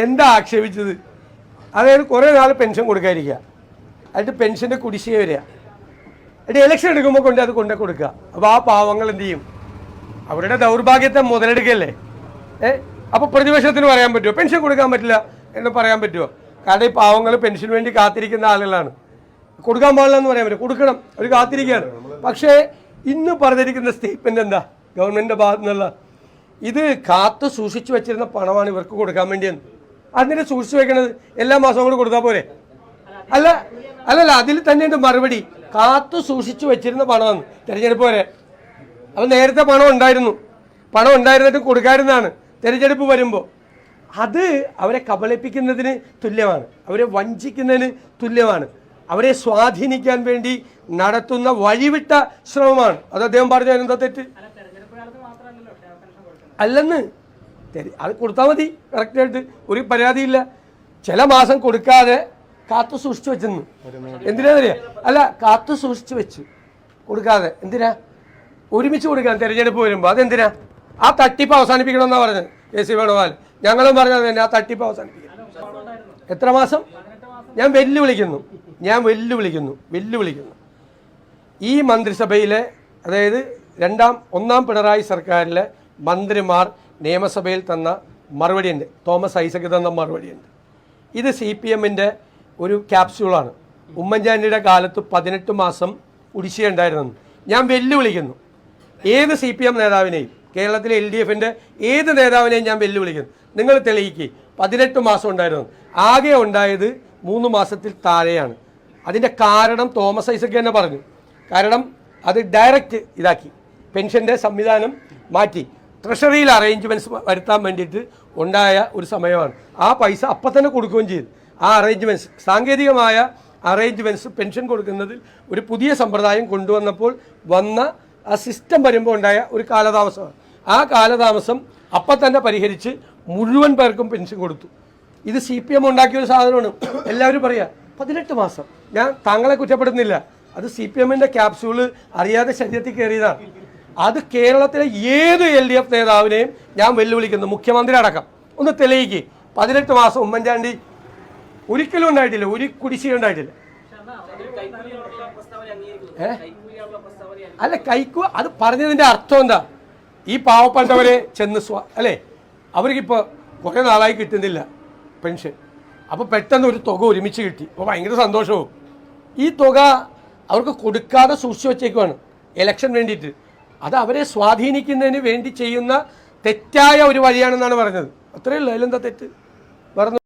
എന്താ ആക്ഷേപിച്ചത്? അതായത് കുറേ നാൾ പെൻഷൻ കൊടുക്കാതിരിക്കുക. എന്നിട്ട് പെൻഷന്റെ കുടിശ്ശിക വരിക. എന്നിട്ട് ഇലക്ഷൻ എടുക്കുമ്പോൾ കൊണ്ട് അത് കൊണ്ടു കൊടുക്കുക. അപ്പോൾ ആ പാവങ്ങൾ എന്ത് ചെയ്യും? അവരുടെ ദൗർഭാഗ്യത്തെ മുതലെടുക്കല്ലേ? ഏ? അപ്പോൾ പ്രതിപക്ഷത്തിന് പറയാൻ പറ്റുമോ പെൻഷൻ കൊടുക്കാൻ പറ്റില്ല എന്ന് പറയാൻ പറ്റുമോ കാരണം ഈ പാവങ്ങൾ പെൻഷന് വേണ്ടി കാത്തിരിക്കുന്ന ആളുകളാണ്. കൊടുക്കാൻ പാടില്ല എന്ന് പറയാൻ പറ്റും. കൊടുക്കണം. അവർ കാത്തിരിക്കുകയാണ്. പക്ഷേ ഇന്ന് പറഞ്ഞിരിക്കുന്ന സ്റ്റേറ്റ്മെന്റ് എന്താ? ഗവൺമെന്റിന്റെ ഭാഗത്തു നിന്നുള്ള ഇത് കാത്തു സൂക്ഷിച്ചു വെച്ചിരുന്ന പണമാണ് ഇവർക്ക് കൊടുക്കാൻ വേണ്ടിയെന്ന്. അതിനെ സൂക്ഷിച്ചു വെക്കണത് എല്ലാ മാസവും കൂടെ കൊടുത്താൽ പോരെ? അല്ല അല്ലല്ല അതിൽ തന്നെയുണ്ട് മറുപടി. കാത്തു സൂക്ഷിച്ചു വെച്ചിരുന്ന പണമാണ്. തിരഞ്ഞെടുപ്പ് വരെ. അപ്പം നേരത്തെ പണം ഉണ്ടായിരുന്നു. പണം ഉണ്ടായിരുന്നിട്ട് കൊടുക്കാരുന്നാണ് തിരഞ്ഞെടുപ്പ് വരുമ്പോൾ അത് അവരെ കബളിപ്പിക്കുന്നതിന് തുല്യമാണ്. അവരെ വഞ്ചിക്കുന്നതിന് തുല്യമാണ്. അവരെ സ്വാധീനിക്കാൻ വേണ്ടി നടത്തുന്ന വഴിവിട്ട ശ്രമമാണ്. അത് അദ്ദേഹം പറഞ്ഞു എന്താ തെറ്റ്? അല്ലെന്ന്. അത് കൊടുത്താൽ മതി. കറക്റ്റായിട്ട് ഒരു പരാതിയില്ല. ചില മാസം കൊടുക്കാതെ കാത്തു സൂക്ഷിച്ചു വെച്ചെന്ന്. എന്തിനാ അറിയാ? അല്ല കാത്തു സൂക്ഷിച്ചു വെച്ച് കൊടുക്കാതെ. എന്തിനാ? ഒരുമിച്ച് കൊടുക്കാൻ തിരഞ്ഞെടുപ്പ് വരുമ്പോൾ അതെന്തിനാ? ആ തട്ടിപ്പ് അവസാനിപ്പിക്കണമെന്നാ പറഞ്ഞത് എ സി വേണുഗോപാൽ. ഞങ്ങളും പറഞ്ഞത് തന്നെ ആ തട്ടിപ്പ് അവസാനിപ്പിക്കണം. എത്ര മാസം? ഞാൻ വെല്ലുവിളിക്കുന്നു. ഞാൻ വെല്ലുവിളിക്കുന്നു. വെല്ലുവിളിക്കുന്നു. ഈ മന്ത്രിസഭയിലെ അതായത് രണ്ടാം ഒന്നാം പിണറായി സർക്കാരിലെ മന്ത്രിമാർ നിയമസഭയിൽ തന്ന മറുപടിയുണ്ട്. തോമസ് ഐസക് തന്ന മറുപടിയുണ്ട്. ഇത് സി പി എമ്മിന്റെ ഒരു ക്യാപ്സ്യൂളാണ്. ഉമ്മൻചാണ്ടിയുടെ കാലത്ത് പതിനെട്ട് മാസം കുടിശ്ശിയുണ്ടായിരുന്നു ഞാൻ വെല്ലുവിളിക്കുന്നു. ഏത് സി പി എം നേതാവിനെയും കേരളത്തിലെ എൽ ഡി എഫിന്റെ ഏത് നേതാവിനെയും ഞാൻ വെല്ലുവിളിക്കുന്നു. നിങ്ങൾ തെളിയിക്കുക പതിനെട്ട് മാസം ഉണ്ടായിരുന്നു. ആകെ ഉണ്ടായത് മൂന്ന് മാസത്തിൽ താഴെയാണ്. അതിന്റെ കാരണം തോമസ് ഐസക് തന്നെ പറഞ്ഞു. കാരണം അത് ഡയറക്റ്റ് ഇതാക്കി. പെൻഷന്റെ സംവിധാനം മാറ്റി. ട്രഷറിയിൽ അറേഞ്ച്മെന്റ്സ് വരുത്താൻ വേണ്ടിയിട്ട് ഉണ്ടായ ഒരു സമയമാണ്. ആ പൈസ അപ്പം തന്നെ കൊടുക്കുകയും ചെയ്തു. ആ അറേഞ്ച്മെന്റ്സ് സാങ്കേതികമായ അറേഞ്ച്മെന്റ്സ് പെൻഷൻ കൊടുക്കുന്നതിൽ ഒരു പുതിയ സമ്പ്രദായം കൊണ്ടുവന്നപ്പോൾ വന്ന ആ സിസ്റ്റം വരുമ്പോൾ ഉണ്ടായ ഒരു കാലതാമസമാണ്. ആ കാലതാമസം അപ്പം തന്നെ പരിഹരിച്ച് മുഴുവൻ പേർക്കും പെൻഷൻ കൊടുത്തു. ഇത് സി പി എം ഉണ്ടാക്കിയ ഒരു സാധനമാണ്. എല്ലാവരും പറയുക പതിനെട്ട് മാസം. ഞാൻ താങ്കളെ കുറ്റപ്പെടുന്നില്ല അത് സി പി എമ്മിന്റെ ക്യാപ്സ്യൂൾ അറിയാതെ ശരീരത്തിൽ കയറിയതാണ്. അത് കേരളത്തിലെ ഏത് എൽ ഡി എഫ് നേതാവിനെയും ഞാൻ വെല്ലുവിളിക്കുന്നു. മുഖ്യമന്ത്രി അടക്കം. ഒന്ന് തെളിയിക്ക്. പതിനെട്ട് മാസം ഉമ്മൻചാണ്ടി ഒരിക്കലും ഉണ്ടായിട്ടില്ല. ഒരു കുടിശ്ശിക ഉണ്ടായിട്ടില്ല. ഏ? അല്ല കൈക്കു അത് പറഞ്ഞതിന്റെ അർത്ഥം എന്താ? ഈ പാവപ്പെട്ടവരെ ചെന്ന് സ്വ അല്ലേ? അവർക്കിപ്പോൾ കുറേ നാളായി കിട്ടുന്നില്ല പെൻഷൻ. അപ്പോൾ പെട്ടെന്ന് ഒരു തുക ഒരുമിച്ച് കിട്ടി. അപ്പോൾ ഭയങ്കര സന്തോഷവും. ഈ തുക അവർക്ക് കൊടുക്കാതെ സൂക്ഷിച്ചു വെച്ചേക്കുവാണ്. ഇലക്ഷൻ വേണ്ടിയിട്ട്. അത് അവരെ സ്വാധീനിക്കുന്നതിന് വേണ്ടി ചെയ്യുന്ന തെറ്റായ ഒരു വഴിയാണെന്നാണ് പറഞ്ഞത്. അത്രയേ ഉള്ളൂ. അതിലെന്താ തെറ്റ്? വേറെ